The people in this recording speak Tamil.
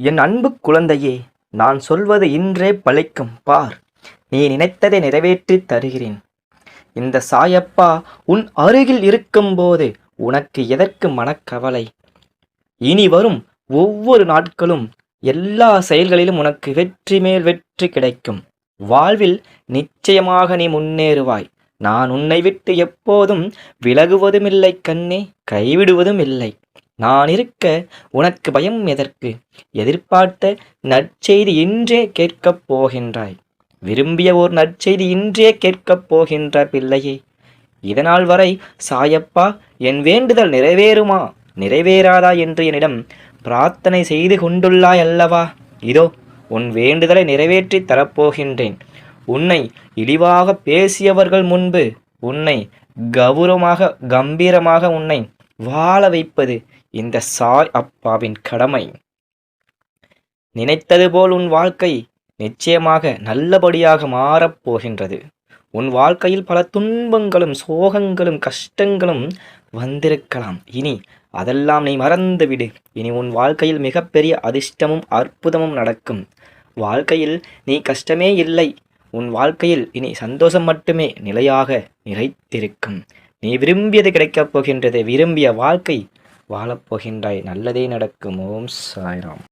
என் அன்பு குழந்தையே நான் சொல்வது இன்றே பழிக்கும் பார். நீ நினைத்ததை நிறைவேற்றித் தருகிறேன். இந்த சாயப்பா உன் அருகில் இருக்கும்போது உனக்கு எதற்கு மனக்கவலை? இனி வரும் ஒவ்வொரு நாட்களும் எல்லா செயல்களிலும் உனக்கு வெற்றி மேல் வெற்றி கிடைக்கும். வாழ்வில் நிச்சயமாக நீ முன்னேறுவாய். நான் உன்னை விட்டு எப்போதும் விலகுவதுமில்லை கண்ணே. கைவிடுவதும் இல்லை நான் இருக்க உனக்கு பயம் எதற்கு? எதிர்பார்த்த நற்செய்தி இன்றே கேட்கப் போகின்றாய். விரும்பிய ஓர் நற்செய்தி இன்றே கேட்கப் போகின்ற பிள்ளையே. இதனால் வரை சாயப்பா என் வேண்டுதல் நிறைவேறுமா? நிறைவேறாதா என்று என்னிடம் பிரார்த்தனை செய்து கொண்டுள்ளாய் அல்லவா? இதோ உன் வேண்டுதலை நிறைவேற்றித் தரப்போகின்றேன். உன்னை இழிவாக பேசியவர்கள் முன்பு உன்னை கௌரவமாக கம்பீரமாக உன்னை வாழ வைப்பது இந்த சாய் அப்பாவின் கடமை. நினைத்தது போல் உன் வாழ்க்கை நிச்சயமாக நல்லபடியாக மாறப் போகின்றது. உன் வாழ்க்கையில் பல துன்பங்களும் சோகங்களும் கஷ்டங்களும் வந்திருக்கலாம். இனி அதெல்லாம் நீ மறந்துவிடு. இனி உன் வாழ்க்கையில் மிகப்பெரிய அதிர்ஷ்டமும் அற்புதமும் நடக்கும். வாழ்க்கையில் நீ கஷ்டமே இல்லை. உன் வாழ்க்கையில் இனி சந்தோஷம் மட்டுமே நிலையாக நிறைத்திருக்கும். நீ விரும்பியது கிடைக்கப் போகின்றது விரும்பிய வாழ்க்கை வாழப்போகின்றாய் நல்லதே நடக்கும். ஓம் சாய்ராம்.